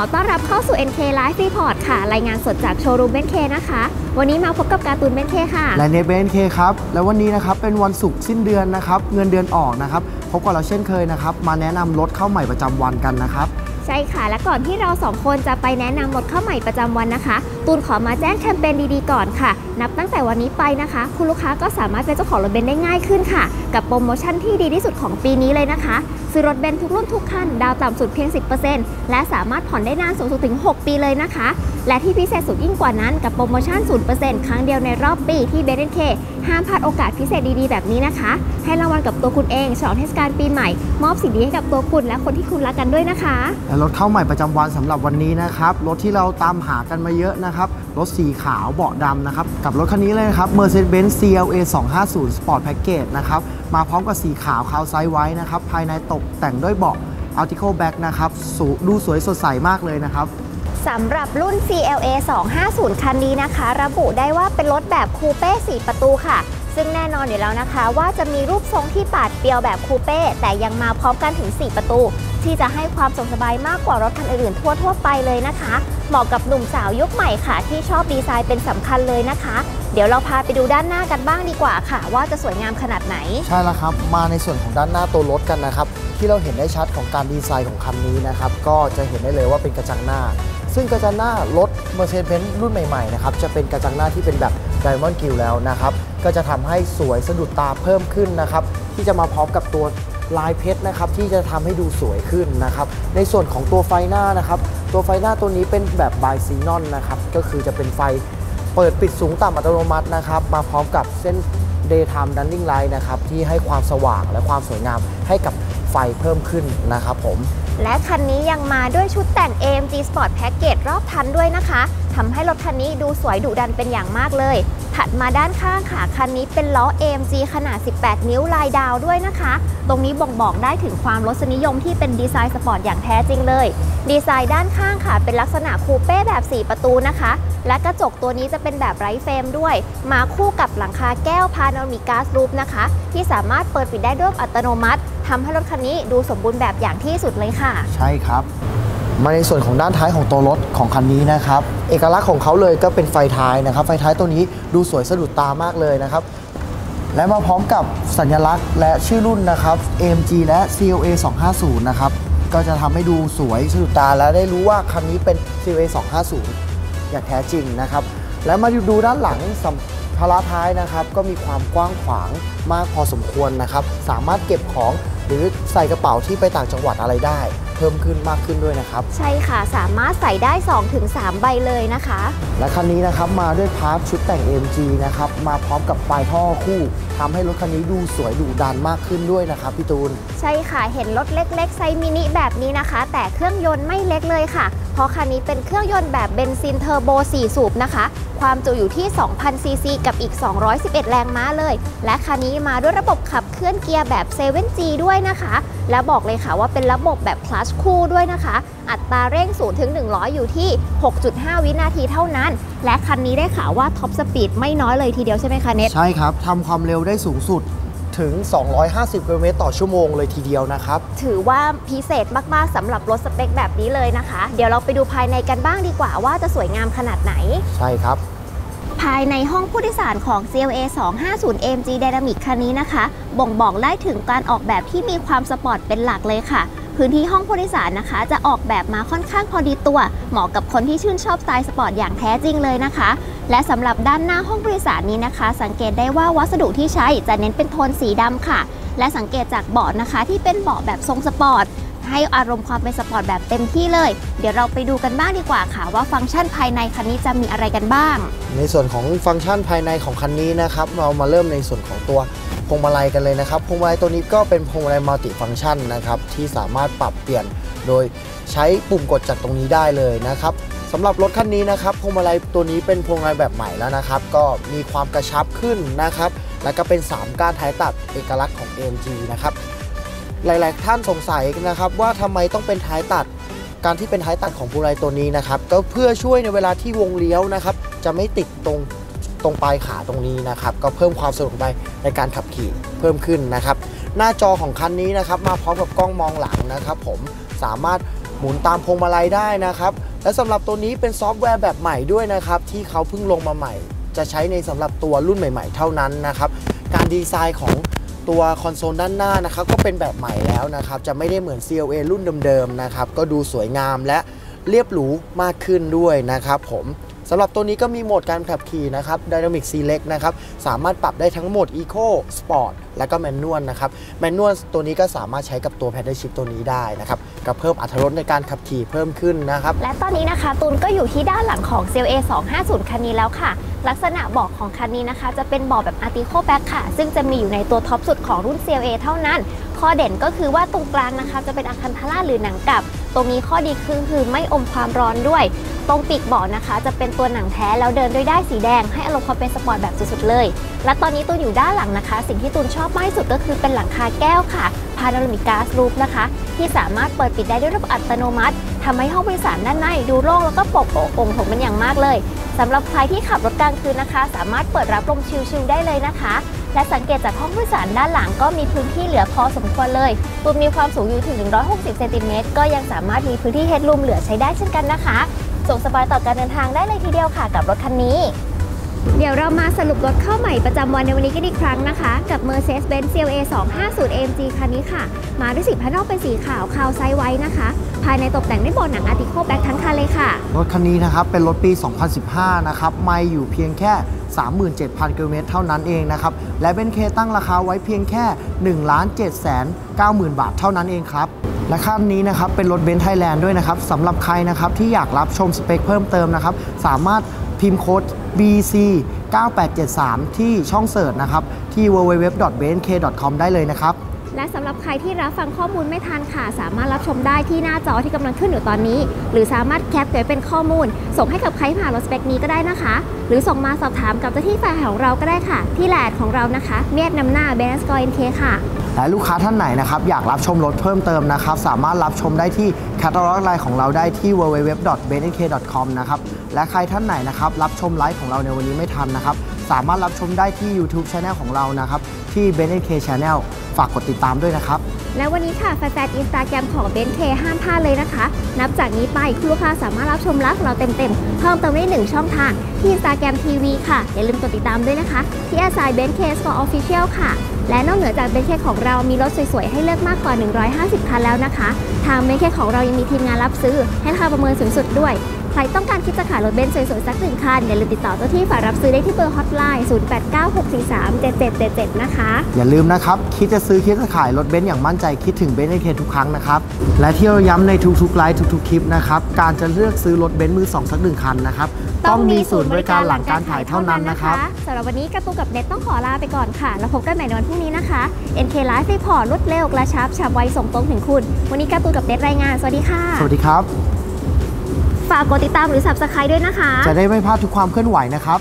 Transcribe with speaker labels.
Speaker 1: ครับ
Speaker 2: ขอต้อนรับเข้าสู่ NK Live Report ค่ะ รายงานสดจากโชว์รูมเบนเคนะคะ วันนี้มาพบกับการ์ตูนเบนเคค่ะ
Speaker 1: และเนเบนเคครับ และวันนี้นะครับ เป็นวันศุกร์สิ้นเดือนนะครับ เงินเดือนออกนะครับ พบกับเราเช่นเคยนะครับ มาแนะนำรถเข้าใหม่ประจำวันกันนะครับ
Speaker 2: ใช่ค่ะ และก่อนที่เราสองคนจะไปแนะนำรถเข้าใหม่ประจำวันนะคะ ตูนขอมาแจ้งแคมเปญดีๆก่อนค่ะ นับตั้งแต่วันนี้ไปนะคะ คุณลูกค้าก็สามารถเป็นเจ้าของรถเบนซ์ได้ง่ายขึ้นค่ะ กับโปรโมชั่นที่ดีที่สุดของปีนี้เลยนะคะ ซื้อรถเบนซ์ทุกรุ่นทุกคัน ดาวต่ำสุดเพียง 10%และสามารถผ่อนได้นานสูงสุดถึง 6 ปีเลยนะคะ และที่พิเศษสุดยิ่งกว่านั้นกับโปรโมชั่น 0%ครั้งเดียวในรอบปีที่เบนซ์เคห้ามพลาดโอกาสพิเศษดีๆ แบบนี้นะคะ ให้รางวัลกับตัวคุณเองฉลองเทศกาลปีใหม่ มอบสิ่งดีให้กับตัวคุณและคนที่คุณรักกันด้วยนะคะ
Speaker 1: และรถเข้าใหม่ประจำวันสำหรับวันนี้นะครับรถที่เราตามหากันมาเยอะนะครับรถสีขาวเบาะดำนะครับ กับรถคันนี้เลยนะครับ Mercedes-Benz CLA 250 Sport Package นะครับ มาพร้อมกับสีขาวคาวไซส์ไว้นะครับ ภายในตกแต่งด้วยเบาะ Article Black นะครับ ดูสวยสดใสมากเลยนะครับ
Speaker 2: สำหรับรุ่น CLA 250 คันนี้นะคะ ระบุได้ว่าเป็นรถแบบคูเป้4ประตูค่ะ ซึ่งแน่นอนอยู่แล้วนะคะ ว่าจะมีรูปทรงที่ปาดเปรียวแบบคูเป้ แต่ยังมาพร้อมกันถึง 4 ประตู ที่จะให้ความสะดวกสบายมากกว่ารถคันอื่นๆทั่วๆไปเลยนะคะ เหมาะกับหนุ่มสาวยุคใหม่ค่ะ ที่ชอบดีไซน์เป็นสำคัญเลยนะคะ เดี๋ยวเราพาไปดูด้านหน้ากันบ้างดีกว่าค่ะ ว่าจะสวยงามขนาดไหน
Speaker 1: ใช่แล้วครับ มาในส่วนของด้านหน้าตัวรถกันนะครับ ที่เราเห็นได้ชัดของการดีไซน์ของคันนี้นะครับก็จะเห็นได้เลยว่าเป็นกระจังหน้า ซึ่งกระจังหน้ารถ Mercedes-Benz รุ่นใหม่ๆนะครับจะเป็นกระจังหน้าที่เป็นแบบ Diamond Grill แล้วนะครับก็จะทำให้สวยสะดุดตาเพิ่มขึ้นนะครับที่จะมาพร้อมกับตัวลายเพชรนะครับที่จะทำให้ดูสวยขึ้นนะครับในส่วนของตัวไฟหน้านะครับตัวไฟหน้าตัวนี้เป็นแบบบายซีนอนนะครับก็คือจะเป็นไฟเปิดปิดสูงต่ำอัตโนมัตินะครับมาพร้อมกับเส้น daytime running light นะครับที่ให้ความสว่างและความสวยงามให้กับ ไฟเพิ่มขึ้นนะครับผม
Speaker 2: และคันนี้ยังมาด้วยชุดแต่ง AMG Sport Package รอบทันด้วยนะคะทำให้รถคันนี้ดูสวยดุดันเป็นอย่างมากเลย ถัดมาด้านข้างค่ะ คันนี้เป็นล้อ AMG ขนาด 18 นิ้วลายดาวด้วยนะคะ ตรงนี้บ่งบอกได้ถึงความรสนิยมที่เป็นดีไซน์สปอร์ตอย่างแท้จริงเลย ดีไซน์ด้านข้างค่ะ เป็นลักษณะคูเป้แบบ 4 ประตูนะคะ และกระจกตัวนี้จะเป็นแบบไร้เฟรมด้วย มาคู่กับหลังคาแก้วพาโนรามิก a สรูปนะคะ ที่สามารถเปิดปิดได้ด้วยอัตโนมัติทำให้รถคันนี้ดูสมบูรณ์แบบอย่างที่สุดเลยค่ะ
Speaker 1: ใช่ครับ มาในส่วนของด้านท้ายของตัวรถของคันนี้นะครับ เอกลักษณ์ของเขาเลยก็เป็นไฟท้ายนะครับ ไฟท้ายตัวนี้ดูสวยสะดุดตามากเลยนะครับ และมาพร้อมกับสัญลักษณ์และชื่อรุ่นนะครับ AMG และ CLA 250 นะครับ ก็จะทำให้ดูสวยสะดุดตาและได้รู้ว่าคันนี้เป็น CLA 250 อย่างแท้จริงนะครับ และมาดูด้านหลังสัมภาระท้ายนะครับ ก็มีความกว้างขวางมากพอสมควรนะครับ สามารถเก็บของ หรือใส่กระเป๋าที่ไปต่างจังหวัดอะไรได้ เพิ่มขึ้นมากขึ้นด้วยนะครับ
Speaker 2: ใช่ค่ะสามารถใส่ได้ 2-3 ใบเลยนะคะ
Speaker 1: และคันนี้นะครับมาด้วยพาร์ทชุดแต่ง AMG นะครับมาพร้อมกับปลายท่อคู่ทำให้รถคันนี้ดูสวยดุดันมากขึ้นด้วยนะครับพี่ตูน
Speaker 2: ใช่ค่ะเห็นรถเล็กๆไซส์มินิแบบนี้นะคะ แต่เครื่องยนต์ไม่เล็กเลยค่ะ เพราะคันนี้เป็นเครื่องยนต์แบบเบนซินเทอร์โบ 4 สูบนะคะ ความจุอยู่ที่ 2,000 ซีซีกับอีก 211 แรงม้าเลย และคันนี้มาด้วยระบบขับเคลื่อนเกียร์แบบ 7G ด้วยนะคะ และบอกเลยค่ะว่าเป็นระบบแบบคลัชคู่ด้วยนะคะ อัตราเร่ง0ถึง100 อยู่ที่ 6.5 วินาทีเท่านั้น และคันนี้ได้ข่าวว่าท็อปสปีดไม่น้อยเลยทีเดียวใช่ไหมคะเน็ต
Speaker 1: ใช่ครับทำความเร็วได้สูงสุดถึง 250กิโลเมตรต่อชั่วโมงเลยทีเดียวนะครับ
Speaker 2: ถือว่าพิเศษมาก ๆสำหรับรถสเปคแบบนี้เลยนะคะ เดี๋ยวเราไปดูภายในกันบ้างดีกว่าว่าจะสวยงามขนาดไหน
Speaker 1: ใช่ครับ
Speaker 2: ภายในห้องผู้โดยสารของ CLA 250 AMG Dynamic คันนี้นะคะ บ่งบอกได้ถึงการออกแบบที่มีความสปอร์ตเป็นหลักเลยค่ะ พื้นที่ห้องผู้โดยสารนะคะ จะออกแบบมาค่อนข้างพอดีตัว เหมาะกับคนที่ชื่นชอบสไตล์สปอร์ตอย่างแท้จริงเลยนะคะ และสำหรับด้านหน้าห้องผู้โดยสารนี้นะคะ สังเกตได้ว่าวัสดุที่ใช้จะเน้นเป็นโทนสีดำค่ะ และสังเกตจากเบาะนะคะ ที่เป็นเบาะแบบทรงสปอร์ต ให้อารมณ์ความเป็นสปอร์ตแบบเต็มที่เลย เดี๋ยวเราไปดูกันบ้างดีกว่าค่ะ ว่าฟังก์ชันภายในคันนี้จะมีอะไรกันบ้าง
Speaker 1: ในส่วนของฟังก์ชันภายในของคันนี้นะครับ เรามาเริ่มในส่วนของตัวพวงมาลัยกันเลยนะครับพวงมาลัยตัวนี้ก็เป็นพวงมาลัยมัลติฟังก์ชันนะครับที่สามารถปรับเปลี่ยนโดยใช้ปุ่มกดจากตรงนี้ได้เลยนะครับสำหรับรถคันนี้นะครับพวงมาลัยตัวนี้เป็นพวงมาลัยแบบใหม่แล้วนะครับ ก็มีความกระชับขึ้นนะครับ แล้วก็เป็น 3ก้านท้ายตัดเอกลักษณ์ของ AMG นะครับ หลาย ๆ ท่านสงสัยนะครับว่าทำไมต้องเป็นท้ายตัด การที่เป็นท้ายตัดของพวงมายตัวนี้นะครับ ก็เพื่อช่วยในเวลาที่วงเลี้ยวนะครับ จะไม่ติดตรงตรงปลายขาตรงนี้นะครับ ก็เพิ่มความสะดวกสบายในการขับขี่เพิ่มขึ้นนะครับ หน้าจอของคันนี้นะครับ มาพร้อมกับกล้องมองหลังนะครับ ผมสามารถหมุนตามพวงมาลัยได้นะครับ และสำหรับตัวนี้เป็นซอฟต์แวร์แบบใหม่ด้วยนะครับ ที่เขาเพิ่งลงมาใหม่ จะใช้ในสำหรับตัวรุ่นใหม่ ๆ เท่านั้นนะครับ การดีไซน์ของ ตัวคอนโซลด้านหน้านะครับก็เป็นแบบใหม่แล้วนะครับจะไม่ได้เหมือน CLA รุ่นเดิมๆนะครับก็ดูสวยงามและเรียบหรูมากขึ้นด้วยนะครับผม สำหรับตัวนี้ก็มีโหมดการขับขี่นะครับ Dynamic Select นะครับ สามารถปรับได้ทั้งโหมด Eco Sport และก็ Manual นะครับ Manual ตัวนี้ก็สามารถใช้กับตัว Paddle Shift ตัวนี้ได้นะครับก็เพิ่มอรรถรสในการขับขี่เพิ่มขึ้นนะครับ
Speaker 2: และตอนนี้นะคะตูนก็อยู่ที่ด้านหลังของ CLA 250คันนี้แล้วค่ะ ลักษณะเบาะของคันนี้นะคะ จะเป็นเบาะแบบ Artico Back ค่ะ ซึ่งจะมีอยู่ในตัวท็อปสุดของรุ่น CLA เท่านั้นข้อเด่นก็คือว่าตรงกลางนะคะ จะเป็นอาคันทาร่าหรือหนังกลับ ตรงนี้ข้อดีคือคือไม่อมความร้อนด้วย ตรงปีกเบาะนะคะ จะเป็นตัวหนังแท้แล้วเดินด้วยได้สีแดง ให้อารมณ์ความเป็นสปอร์ตแบบสุดๆเลย และตอนนี้ตูนอยู่ด้านหลังนะคะ สิ่งที่ตูนชอบมากที่สุดก็คือเป็นหลังคาแก้วค่ะพาโนรามิกกาซรูฟนะคะ ที่สามารถเปิดปิดได้ด้วยระบบอัตโนมัติทำให้ห้องผู้โดยสารด้านในดูโล่งแล้วก็โปร่งโปร่งโปร่งโถงเป็นอย่างมากเลยสำหรับใครที่ขับรถกลางคืนนะคะ สามารถเปิดรับลมชิลๆได้เลยนะคะ และสังเกตจากห้องผู้โดยสารด้านหลังก็มีพื้นที่เหลือพอสมควรเลยตูมมีความสูงอยู่ถึง 160 เซนติเมตรก็ยังสามารถมีพื้นที่เฮดรูมเหลือใช้ได้เช่นกันนะคะ ส่งสบายต่อการเดินทางได้เลยทีเดียวค่ะกับรถคันนี้ เดี๋ยวเรามาสรุปรถเข้าใหม่ประจำวันในวันนี้กันอีกครั้งนะคะ กับ Mercedes-Benz CLA 250 AMG คันนี้ค่ะ มาด้วยสีภายนอกเป็นสีขาวคาวไซไว้นะคะ ภายในตกแต่งด้วยโบนหนังอาร์ติโคแบ็คทั้งคันเลยค่ะ
Speaker 1: รถคันนี้นะครับ เป็นรถปี 2015 นะครับ ไม่อยู่เพียงแค่ 37,000กิโลเมตรเท่านั้นเองนะครับ และเบนเคตั้งราคาไว้เพียงแค่ 1 7 9 0 0 0 0 บาทเท่านั้นเองครับและคันนี้นะครับเป็นรถเบนซ์ไทยแลนด์ด้วยนะครับสำหรับใครนะครับที่อยากรับชมสเปคเพิ่มเติมนะครับสามารถ พิมพ์โค้ด BC 9873 ที่ช่องเสิร์ชนะครับ ที่ www.bnk.com ได้เลยนะครับ
Speaker 2: และสำหรับใครที่รับฟังข้อมูลไม่ทันค่ะ สามารถรับชมได้ที่หน้าจอที่กำลังขึ้นอยู่ตอนนี้ หรือสามารถแคปเก็บเป็นข้อมูล ส่งให้กับใครผ่านรถสเปคนี้ก็ได้นะคะ หรือส่งมาสอบถามกับเจ้าที่ฝ่ายของเราก็ได้ค่ะ ที่แลดของเรานะคะ เมียดนำหน้าเบนสกอร์เอ็นเคค่ะ
Speaker 1: และลูกค้าท่านไหนนะครับอยากรับชมรถเพิ่มเติมนะครับสามารถรับชมได้ที่แคตตาล็อกไลน์ของเราได้ที่ www.bnk.com นะครับและใครท่านไหนนะครับรับชมไลฟ์ของเราในวันนี้ไม่ทันนะครับสามารถรับชมได้ที่ YouTube Channel ของเรานะครับที่ BNK Channel ฝากกดติดตามด้วยนะครับ
Speaker 2: และวันนี้ค่ะแฟนๆอินสตาแกรมของเบนเคห้ามพลาดเลยนะคะ นับจากนี้ไปคุณลูกค้าสามารถรับชมไลฟ์ของเราเต็มๆ เพิ่มเติมได้หนึ่งช่องทางที่อินสตาแกรมทีวีค่ะ อย่าลืมกดติดตามด้วยนะคะ ที่แอสไซเบนเคสกอร์ออฟฟิเชียลค่ะ และนอกเหนือจากเบนเคของเรามีรถสวยๆ ให้เลือกมากกว่า 150 คันแล้วนะคะ ทางเบนเคของเรายังมีทีมงานรับซื้อ ให้ราคาประเมินสูงสุดด้วย ใครต้องการคิดจะขายรถเบนซ์สวยๆสักหนึ่งคัน อย่าลืมติดต่อเจ้าที่ฝ่ายรับซื้อได้ที่เบอร์ฮอตไลน์0896437777 นะคะ
Speaker 1: อย่าลืมนะครับ คิดจะซื้อคิดจะขายรถเบนซ์อย่างมั่นใจคิดถึงเบนซ์เคทุกครั้งนะครับ และที่เราย้ำในทุกๆไลฟ์ทุกๆคลิปนะครับการจะเลือกซื้อรถเบนซ์มือสองสักหนึ่งคันนะครับต้องมีศูนย์บริการหลังการขายเท่านั้นนะครับ
Speaker 2: สำหรับวันนี้การะตูนกับเน็ตต้องขอลาไปก่อนค่ะแล้วพบกันใหม่ในวันพรุ่งนี้นะคะ NK Live รีพอร์ตรวดเร็วกระชับฉับไวส่งตรงถึงคุณ วันนี้การะตูนกับเน็ตรายงานสวัสดีค่ะ
Speaker 1: สวัสดีครับ
Speaker 2: ฝากกดติดตามหรือ Subscribe ด้วยนะคะ
Speaker 1: จะได้ไม่พลาดทุกความเคลื่อนไหวนะครับ